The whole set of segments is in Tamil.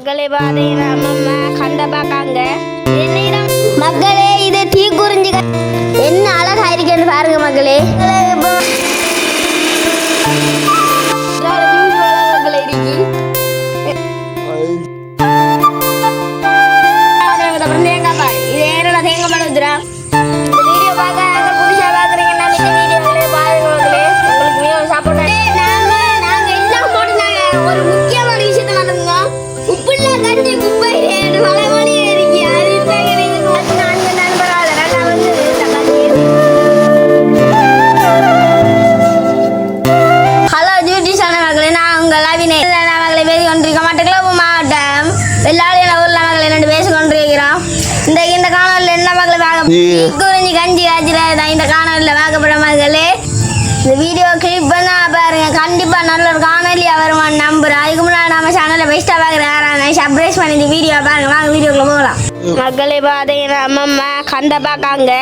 மக்களே பாதை அம்மம்மா கண்ட பாக்காங்க என்னிடம் மக்களே இது தீ குறிஞ்சி என்ன அழகா இருக்கேன்னு பாருங்க மக்களே மட்டக்களப்பு மாவட்டம் வெள்ளாளியான ஊரில் மகளை ரெண்டு பேசி கொண்டிருக்கிறோம் இந்த இந்த காணொலியில் என்ன மகளை பார்க்க குறிஞ்சி கஞ்சி காய்ச்சல தான் இந்த காணொலியில் பார்க்கப்பட மகளே இந்த வீடியோ கிளிக் பண்ணா பாருங்க. கண்டிப்பா நல்ல ஒரு காணொலியா வருமான்னு நம்புறேன். அதுக்கு முன்னாடி நம்ம சேனலை பெஸ்டா பாக்குறேன் யாராவது சர்ப்ரைஸ் பண்ணி இந்த வீடியோ பாருங்க. வாங்க வீடியோக்குள்ள போகலாம். மக்களே பார்த்தீங்கன்னா அம்மம்மா கண்ட பார்க்காங்க.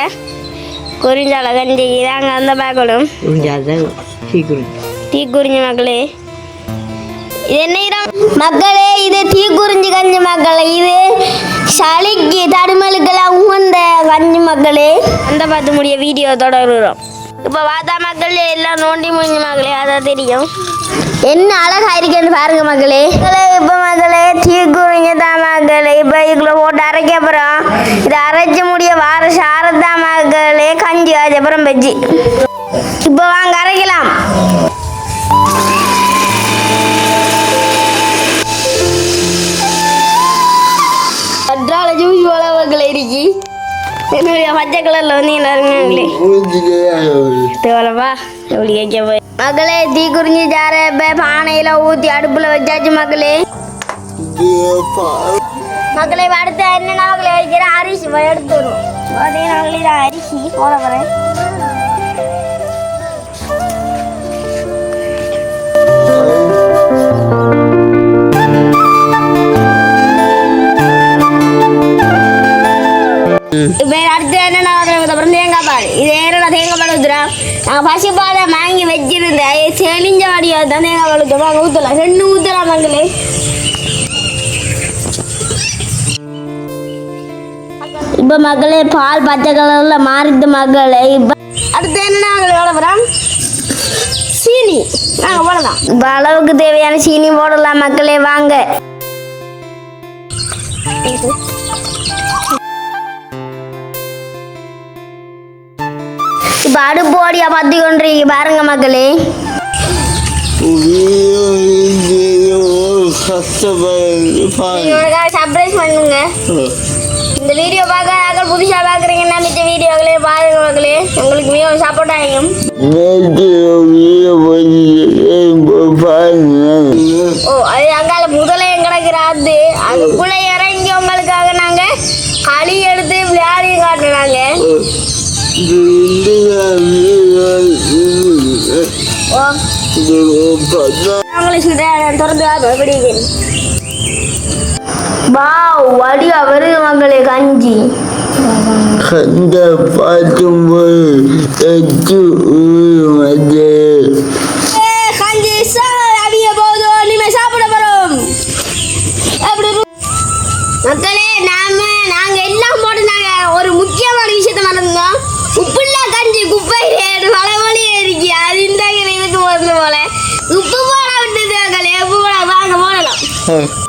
குறிஞ்சால கஞ்சி நாங்கள் அந்த பார்க்கணும். டீ குறிஞ்சி மக்களே மக்களே இது தீக்குறிஞ்சி கஞ்சி மக்களே. இது சளிக்கு தடுமலுக்கெல்லாம் உகந்த கஞ்சி மக்களே. அந்த பார்த்து முடிய வீடியோ தொடர்கிறோம் இப்போ பார்த்தா மக்கள் எல்லாம் நோண்டி முடிஞ்ச மக்களே அதான் தெரியும். என்ன அழகா இருக்கேன்னு பாருங்க மக்களே. மக்களே மக்களே தீக்குறிஞ்சி தான் மக்களே. இப்போ இதுக்குள்ள போட்டு அரைக்க அப்புறம் இதை அரைச்சு முடிய வார சாரதா மக்களே கஞ்சி காய்ச்ச அப்புறம் பஜ்ஜி. இப்போ வாங்க அரைக்கலாம். மக்களே இருக்கி என்னுடைய பச்சை கலர்ல வந்து இருங்களே எப்படி கேட்க போய் மக்களே தீ குறிஞ்சி சார பானையில ஊத்தி அடுப்புல வச்சாச்சு மகளே மகளே அடுத்து என்னென்ன மக்களே வைக்கிற அரிசி போய் அரிசி போட போறேன் நாங்கள் பசு வாங்கி வச்சிருந்தேன். அது செழிஞ்ச வாடியாக தான் வாங்க பால் ஊற்றலாம் ரெண்டு ஊற்றலாம் மக்களே இப்ப மக்களே பால் பச்சை கலர்ல மாறிது மகளே. இப்ப அடுத்து என்ன மக்களே வளர்க்குறோம் சீனி. நாங்கள் போடலாம். இப்ப அளவுக்கு தேவையான சீனி போடலாம் மக்களே வாங்க. இப்ப அடுப்பு ஓடியா பத்தி கொண்டிருக்கீங்க பாருங்க மக்களே சர்ப்ரைஸ் பண்ணுங்க. இந்த வீடியோ பார்க்க புதுசாக பார்க்குறீங்கன்னா மிச்ச வீடியோக்களே பாருங்க மக்களே. உங்களுக்கு மிகவும் சப்போர்ட் ஆகும். ஓ அது அங்கால முதலே கிடக்கிற அது அதுக்குள்ள இறங்கி உங்களுக்காக நாங்க களி எடுத்து விளையாடி காட்டுறாங்க ஓ சொல்றேன் திறந்து எப்படி வாவ் வடியா வருது கஞ்சி கண்ட பார்க்கும்போது எச்சு போடலாம்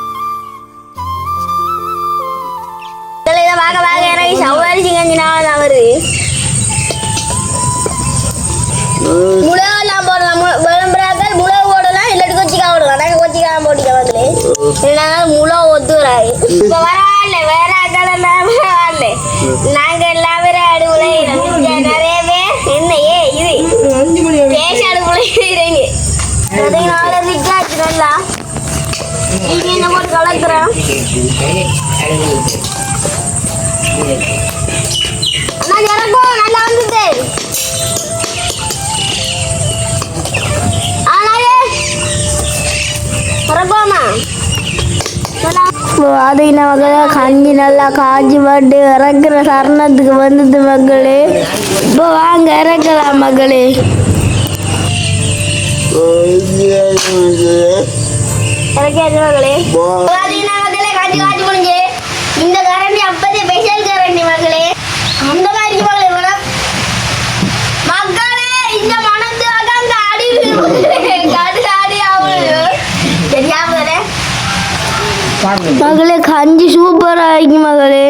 மக்களே, இதை வாங்க வாங்க எனக்கு சவாரிசி கஞ்சி நான் வருது முளகெல்லாம் போடலாம் விளம்பராக்கள் முளகு போடலாம். இல்லாட்டி கொச்சிக்காய் போடலாம். நாங்கள் கொச்சிக்காய் போட்டிக்க வந்து இல்லைனா முளகு ஒத்து வராது. இப்போ வேற ஆக்கள் எல்லாம் பரவாயில்ல நாங்கள் எல்லாம் வேற அடுப்புல நிறைய பேர் என்ன ஏ இது பேச அடுப்புல இருக்கிறீங்க அதை நாளை விற்காச்சு நல்லா. நீங்க என்ன போட்டு கலக்குறோம் அண்ணா இறக்கும் நல்லா வந்துட்டு. பார்த்தீங்கன்னா மக்களே கஞ்சி நல்லா. காய்ச்சி பட்டு இறக்குற சரணத்துக்கு வந்தது மக்களே இப்போ வாங்க இறக்கலாம் மக்களே எனக்கு அது மகளே மகளே காட்டி காட்டி முடிஞ்சு இந்த கரண்டி அப்பதே ஸ்பெஷல் கரண்டி மகளே. அந்த மாதிரி மகளே மேடம் மக்களே இந்த மனத்துக்காக அந்த மகளே கஞ்சி சூப்பராக இருக்கு மகளே.